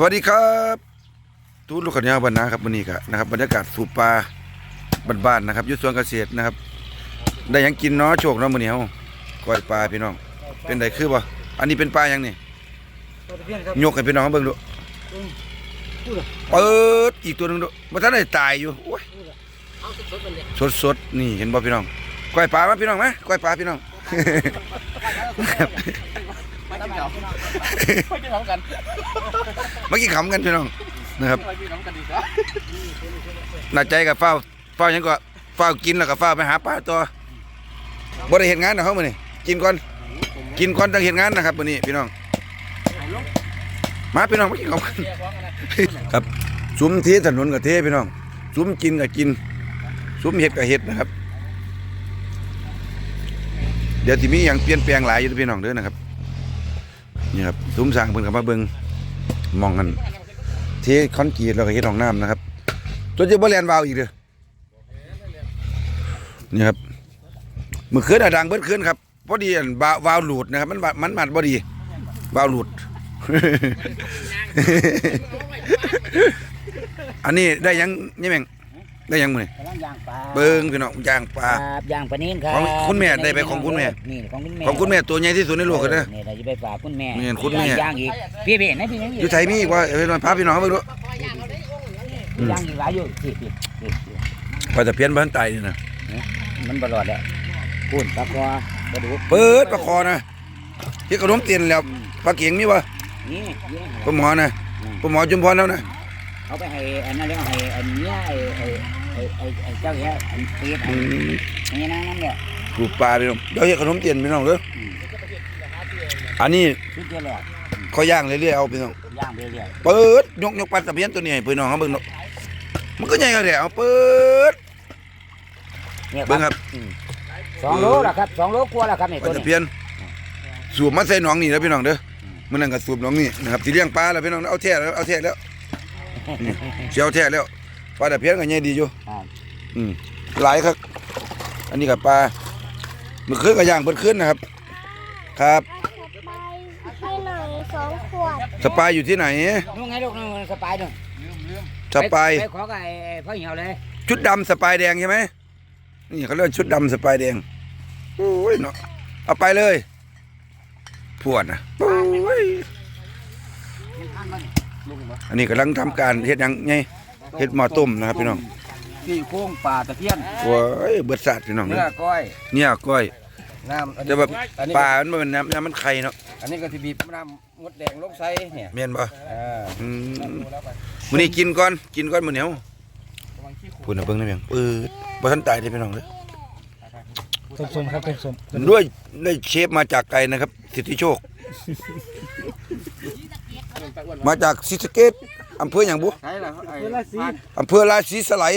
สวัสดีครับทูตลูกขันยาวบรรณาครับวันนี้ครับนะครับบรรยากาศสูบปลาบ้านๆนะครับอยุทธสวนเกษตรนะครับ ได้หยังกินเนาะโชคเนาะมื้อนี้เฮาก้อยปลาพี่น้อง เป็นไดคือบ่อันนี้เป็นปลาหยังนี่ยกให้พี่น้องเขาเบิ่งดูเปิดอีกตัวหนึงดูบ่ทันได้ตายอยู่โอ้ยสดๆนี่เห็นบ่พี่น้องก้อยปลามาพี่น้องมาก้อยปลาพี่น้อง ไปกินน้ำกันเมื่อกี้ขำกันพี่น้องนะครับไปกินน้ำกันดีครับหน้าใจกับเฝ้าเฝ้าหยังก็เฝ้ากินแล้วก็เฝ้าไปหาปลาตัวบ่ได้เห็นงานนะเขามื้อนี้กินก่อนกินก่อนจังเห็นงานนะครับมื้อนี้พี่น้องมาพี่น้องมากินข้าวกันครับซุ้มเทถนนกับเทพี่น้องซุ้มกินกับกินซุ้มเห็ดกับเห็ดนะครับ เดี๋ยวที่มีอย่างเปลี่ยนแปลงหลายอยู่เด้อพี่น้องเด้อนะครับ นี่ครับซุ้มสร้างเพิ่นก็มาเบิงมองกันเทคอนกรีตแล้วก็เฮ็ดห้องน้ำนะครับจนจะบ่เรียนวาวอีกเด้อนี่ครับมือคืนอะดังเบิดคืนครับพอดีอันวาวาวหลุดนะครับ มันบะมันมัดบ่ดีวาวหลุด อันนี้ได้ยังนี่แม่ง ได้หยังมื้อนี้กำลังย่างปลาเบิ่งพี่น้องย่างปลา ครับย่างปลานิ่นครับของคุณแม่ได้ไปของคุณแม่ นี่ของคุณแม่ของคุณแม่ตัวใหญ่ที่สุดในโลกเลยนะ นี่เราจะไปฝากคุณแม่นี่คุณแม่ ย่างอีกพี่พี่นะพี่ยังอยู่ไทยมีอีกว่าเอ้ยมาพาพี่น้องเขาเบิ่งดูอืมย่างอีกหลายอยู่พี่พี่พี่พี่ปลาตะเพียนบ้านไตนี่นะมันบลอดแล้วพูนปลาคอกระดูกเปิดปลาคอนะที่ขนมเตียนแล้วปลาเกียงมีบ่นี่นี่ปลาหมอนะปลาหมอจุมพรแล้วนะเอาไปให้อันนั้นแล้วให้อันเนี้ยไอ้ไอ้ไอ้ไอ้ไอ้เจ้าเนี้ยอันเปี๊ยกอืมอันนี้นั่นนั่นเนี่ยปลูกปลาพี่น้องเดี๋ยวเฮ็ดขนมเตียนพี่น้องเด้ออันนี้ชุดเดียวเลยเขาย่างเรื่อยๆเอาพี่น้องย่างไปเรื่อยเปิดยกยกปลาตะเพียนตัวนี้ให้พี่น้องเขาเบิ่งเนาะมันก็ใหญ่กว่าแท้เอาเปิดเนี่ยเบิ่งครับสองโลละครับสองโลกว่าละครับนี่ปลาตัวตะนี้เพียนสูบมาใส่หนองนี่แล้วพี่น้องเด้อมันนั่นก็สูบหนองนี่นะครับสิเลี้ยงปลาแล้วพี่น้องเอาแท้แล้วเอาแท้แล้วนี่สิเอาแท้แล้ว ปลาตะเพียนก็ใหญ่ดีอยู่ครับอืมหลายครับ อันนี้กับปลาเมื่อคืนก็ย่างเบิดคืนนะครับ ครับ ไปให้หน่อยสองขวดสปายอยู่ที่ไหน นู่นไงลูกนู่นสปายนู่นสปายไปขอกับไอ้พ่อเหี่ยวเลยชุดดำสปายแดงใช่ไหมนี่เขาเรียกชุดดำสปายแดงโอ้ยเนาะเอาไปเลยพวดนะโอ้ยอันนี้กำลังทำการเฮ็ดหยังไง เฮ็ดหม้อต้มนะครับพี่น้องพี่โค้งปลาตะเพียนโอ้ยเบิดสัตว์พี่น้องเนื้เด้ออก้อยเนี่ยก้อยน้ำอันแต่นี้แบบอันนี้ปลามันบ่เป็นน้ำน้ำมันไข่เนาะอันนี้ก็ที่บีบน้ำมดแดงลงใส่เนี่ยแม่นบ่อ่าอืมมื้อนี้กินก่อนกินก่อนมื้อเหนียวคุณน่ะเบิ่งได้แม่งปืดบ่ทันตายเด้อพี่น้องเด้อสมครับเป็นสมด้วยได้เชฟมาจากไกลนะครับ สิทธิโชค มาจากศรีสะเกษ อำเภออย่างบุใช่แล้วไอ้อำเภอราศีสไลย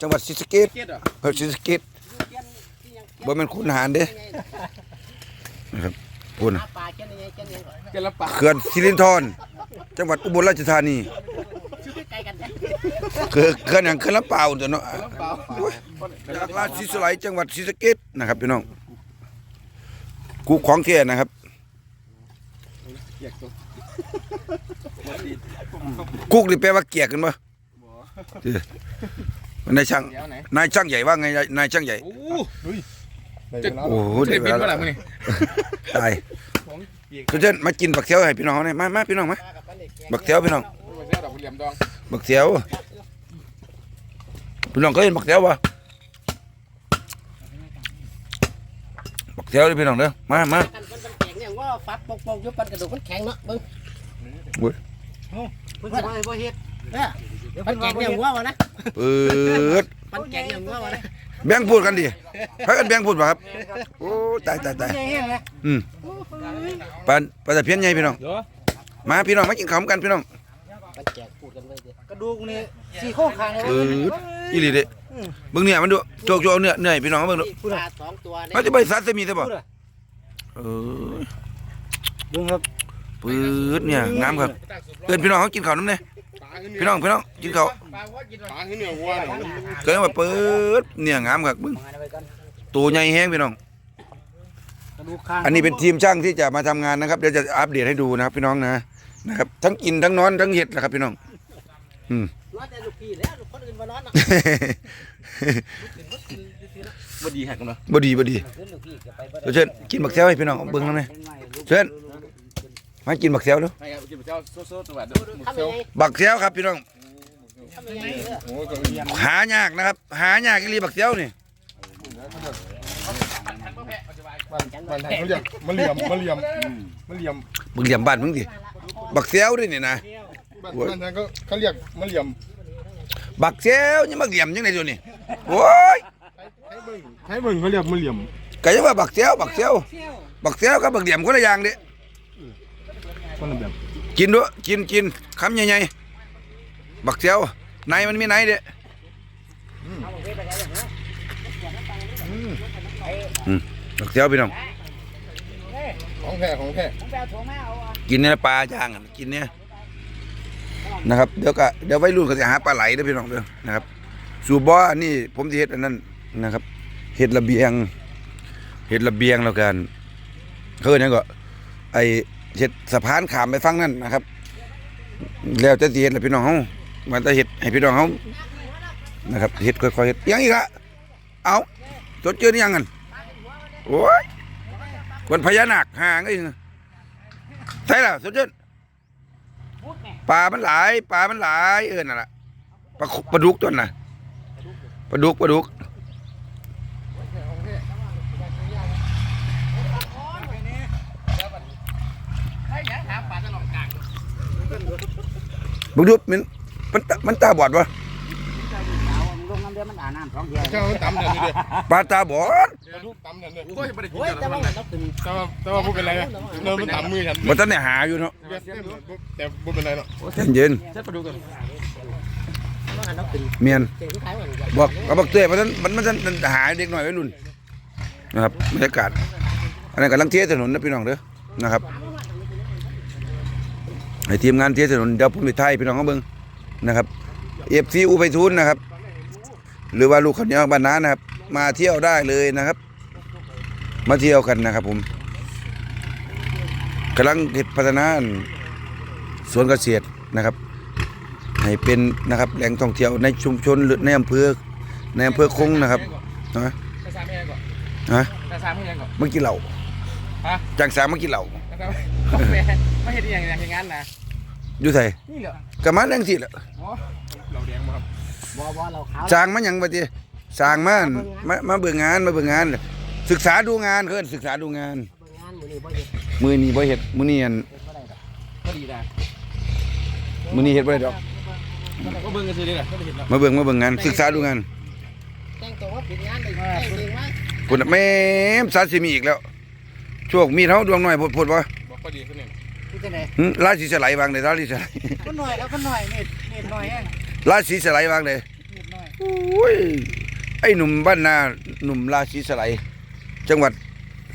จังหวัดศรีสะเกษเกียดอะอำเภอศรีสะเกษบ่แม่นคุณหารเด้นะครับพุ่นเกียดละปลาเขื่อนสิรินธรจังหวัดอุบลราชธานีเขื่อนเขื่อนอย่างเขื่อนลำเปล่าวตัวเนาะเปล่าจากราศีสไลยจังหวัดศรีสะเกษนะครับพี่น้องกูของแท้นะครับ เกียดตัว กุกนี่แปลว่าเกียกกันปะเออมันนายช่างเดี๋ยวไหนนายช่างใหญ่ว่าไงนายช่างใหญ่ โอ้ดุยโอ้โหเด็เดี๋ดยวบินเวมาลาแล้วมึงนี่ตายของเกียดทุกท่านมากินบักเทียวให้พี่น้องเขาหน่อยมามาพี่น้องมาบักเทียวพี่น้องเจ้าดอกเหลี่ยมดองบักเทียวพี่น้องเคยเห็นบักเทียวปะบักเทียวนี่พี่น้องเด้อมามากันมันแข็งอย่างว่าฟัดปกปกยุบปันกระดูกมันแข็งเนาะมึงอุ้ย เพิ่นว่าบ่เฮ็ดเนี่ยมันแข็งอย่างว่าวะนะเปิดมันแข็งอย่างว่าวะนะแบ่งพูดกันดิให้กันแบ่งพูดป่ะครับ โอ้ตายตายตายแข็งเลยอืมปานปลาตะเพียนใหญ่พี่น้อง มาพี่น้องมากินข้าวกันพี่น้องมันแข็งพูดกันเลยเด้กระดูกนี่สี่โค้งคางเลยเปิดอีหลีเด้เบิ่งเนี่ยมันดูโจกโจกเอาเนื้อเนื้อให้พี่น้องเบิ่งดูปลาสองตัวเนี่ยเขาจะไปซัดจะมีใช่ป่ะเออดูครับ ปืดเนี่ยงามครับเอินพี่น้องเขากินข้าวน้ำเนี่ยพี่น้องพี่น้องกินข้าวปลาขึ้นเหนือวัวหน่อยเกิดมาเปิดเนี่ยงามครับมึงมาไว้กันตัวใหญ่แห้งพี่น้องกระดูกข้างอันนี้เป็นทีมช่างที่จะมาทำงานนะครับเดี๋ยวจะอัปเดตให้ดูนะครับ พี่น้องนะนะครับ ทั้งกินทั้งนอนทั้งเห็ดนะครับ พี่น้อง อืมร้อนแต่ลูกพี่แล้วลูกคนอื่นมาร้อนนะบ่ดีหักกันเนาะบ่ดีบ่ดีขึ้นลูกพี่ก็ไปบ่เดี๋ยวเชิญกินบักแซวให้พี่น้องเบิ่งนำหน่อยเชิญ มากินบักแซวเด้อให้ครับกินเจ้าโซ่ๆสวัสดีทำยังไงบักแซวครับพี่น้องทำยังไงเออโอ้ยก็เรียนหายากนะครับ หายากอีหลีบักแซวนี่ มันมันเขาเรียกมะเหลี่ยมมะเหลี่ยมมะเหลี่ยมมึงเหลี่ยมบ้านมึงดิบักแซวด้วยนี่นะบ้านบ้านทางก็เขาเรียกมะเหลี่ยมบักแซวยังมาเหลี่ยมยังไงตัวนี้โอ้ยให้เบิ่งเขาเรียกมะเหลี่ยม ก็ยังว่าบักแซวบักแซวบักแซวกับบักเหลี่ยมคนละอย่างเด้ คนละแบบกินด้วยกินกินคำใหญ่ๆบักแซวในมันมีในเด้อืมบักแซวพี่น้องของแท้ของแท้ผมไปเอาถุงมาเอาอะกินเนี่ยปลาย่างอะกินเนี่ยนะครับเดี๋ยวก็เดี๋ยวไว้รุ่นก็จะหาปลาไหลเด้อพี่น้องเด้อนะครับ สูบบ่อนี่ผมจะเฮ็ดอันนั้นนะครับเฮ็ดระเบียงเฮ็ดระเบียงแล้วกันเขาเอิ้นหยังก็ไอ เฮ็ดสะพานขามไปฝั่งนั้นนะครับ แล้วจะสิเฮ็ดพี่น้องเฮามันจะเฮ็ดให้พี่น้องเฮานะครับเฮ็ดค่อยๆเฮ็ดยังอีกละเอาจดเจอนี่ยังกันโอ้ยคนพญานาคห่างไอ้ยใช่ล่ะสดชื่นปลามันหลายปลามันหลายเอิ้นน่ะล่ะปลาปลาดุกตัวน่ะปลาดุกปลาดุก บักดุกมันมันตามันตาบอดวะเอาลงน้ำเดือดมันอาบน้ำสองเที่ยวเจ้าตำเดี๋ยวนี้เด้อปลาตาบอดตำเดี๋ยวนี้โอ้ยบ่ได้กินโอ้ยเจ้าแต่ละว่ามันเราถึงแต่ว่าแต่ว่าบ่เป็นไรนะเดินมันตำมือฉันมันตอนนี้หาอยู่เนาะแต่บ่เป็นไรเนาะเย็นเช็ดปลาดุกกันเราถึงๆเมียนเจ๋งขายเหมือนกันบอกเอาบักเต้มันนั้นมันมันมันหาเด็กหน่อยไว้รุ่นนะครับบรรยากาศอันนั้นกำลังเทียถนนนะพี่น้องเด้อนะครับ ให้ทีมงานเทียถนนเดี๋ยวผมไปไทยพี่น้องเขาเบิ่งนะครับเอฟซีอุไปทุนนะครับ หรือว่าลูกขันยางบ้านนานะครับ มาเที่ยวได้เลยนะครับ มาเที่ยวกันนะครับ ผมกำลังเฮ็ดพัฒนาสวนเกษตรนะครับ ให้เป็นนะครับแหล่งท่องเที่ยวในชุมชนหรือในอำเภอในอำเภอคงนะครับนะภาษาแม่ก่อนฮะภาษาแม่ก่อนเมื่อกี้เหล่า ฮะจังสามเมื่อกี้เหล่าภาษาแม่ไม่เห็นอย่างอย่างงั้นนะอยู่ไสนี่เหรอกะมาแรงสิล่ะอ๋อเราแดงบ่ครับบ่บ่เราขาวสร้างมาหยังบัดนี้สร้างมามามาเบิ่งงานมาเบิ่งงาน ศึกษาดูงานเพิ่นศึกษาดูงานงานมื้อนี้บ่เฮ็ดมื้อนี้บ่เฮ็ดมื้อนี้อันก็ดีนะมื้อนี้เฮ็ดบ่ได้ดอก ก็เบิ่งกันสิเลยแหละก็ได้เห็นแล้วมาเบิ่งมาเบิ่งงาน ศึกษาดูงานแต่งตัวว่าผิดงานได้ได้จริงมั้ยพุ่นน่ะแม่มซาซิมิอีกแล้ว โชคมีเท่าดวงน้อยโพดๆบ่บอกก็ดีขึ้นนี่คือจังได๋หึราศีสไลด์วางได้ราศีสไลด์คนหน่อยแล้วคนหน่อยนี่นี่หน่อยแฮงราศีสไลด์วางได้นี่หน่อยโอ้ยไอ้หนุ่มบ้านนาหนุ่มราศีสไลยจังหวัด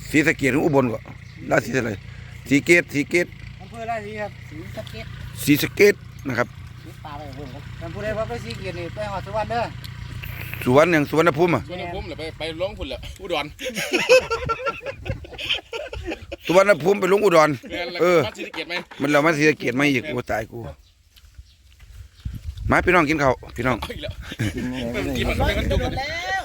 ศรีสะเกษหรืออุบลก็ราศีสไลยศรีเกตศรีเกตอำเภอราศีครับศรีสะเกษศรีสะเกตนะครับศรีปลาไปเบิ่งครับท่านผู้ใดว่าไปศรีเกียรตินี่ไปฮอดสุวรรณเด้อสุวรรณอย่างสุวรรณภูมิอะส่วนผมเลยไปไปลงพุ่นละอุดรสุ วรรณภูมิไปลงอุดร เออมาศรีสะเกษไหมมันเรามาศรีสะเกตมาอีกโอ้ตายกู มาพี่น้องกินข้าวพี่น้อง เอาอีกแล้วกินมันไม่กันจุกกันแล้ว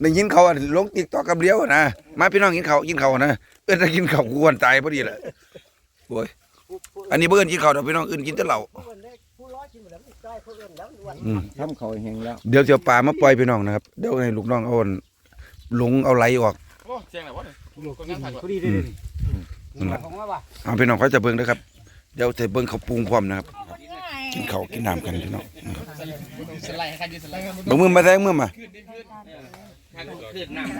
ได้ยินเขาอะลงติ๊กตอกกับเลี้ยวนะ มาพี่น้องกินข้าวกินข้าวนะ เอื้อนจะกินข้าวกูวันตายพอดีแหละโอ้ย อันนี้เบื่อนกินข้าวดอกพี่น้องอื่นกินแต่เหล้า ผู้ร้อยกินบ่แล้วมันจ้อยผู้อื่นแล้วอ้วนอืม ทำเขาแห้งแล้วเดี๋ยวเดี๋ยวปลามาปล่อยพี่น้องนะครับ เดี๋ยวให้ลูกน้องเอาหลงเอาไหลออก โอ้เสียงอะไรวะเนี่ย ก็งานถ่ายก่อนพอดีเด้อนั่นแหละของว่าบ่เอาพี่น้องเขาจะเบิ่งนะครับ เดี๋ยวจะเบิ่งเขาปรุงพร้อมนะครับ กินข้าวกินน้ำกันพี่น้องสไลด์ให้ใครยืนสไลด์เบิ่งมือมาแทงมือมาขึ้นน้ำ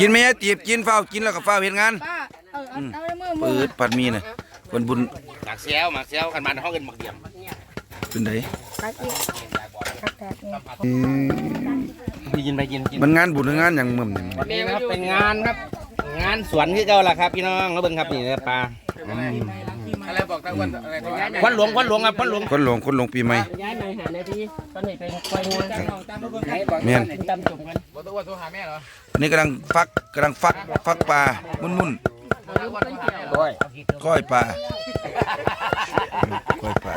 กินไหมตีบกินเฝ้าวกินแล้วก็เฝ้าวเฮ็ดงานป้าเออเอาเอาในมือมืเปิอดปัดมีน่ะเพิ่นบุญหมักเซลหมักเซลกันมาในห้องกันหมักเดียมเป็นไดกัดอีก นี่ยินไปกินมันงานบุญหรืองานอย่างมึมเนี่อวันนี้ครับเป็นงานครับ งานสวนที่เจ้าล่ะครับ พี่น้องแล้วเบิ่งครับนี่เนื้ปลาอะไรบอกกันวันควันหลวงควันหลวงครับควันหลวงคนหลงคนหลงปีใหม่ย้ายมาหาหนาทีตอนนี้เป็นควายงวงแม่นตำจุ่มกันบอกตะวันโทรหาแม่เหรออันนี้กำลังฟักกำลังฟักฟักปลามุ่นมุ่นด้วยก้อยปลาก้อยปลา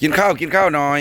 กินข้าวกินข้าวหน่อย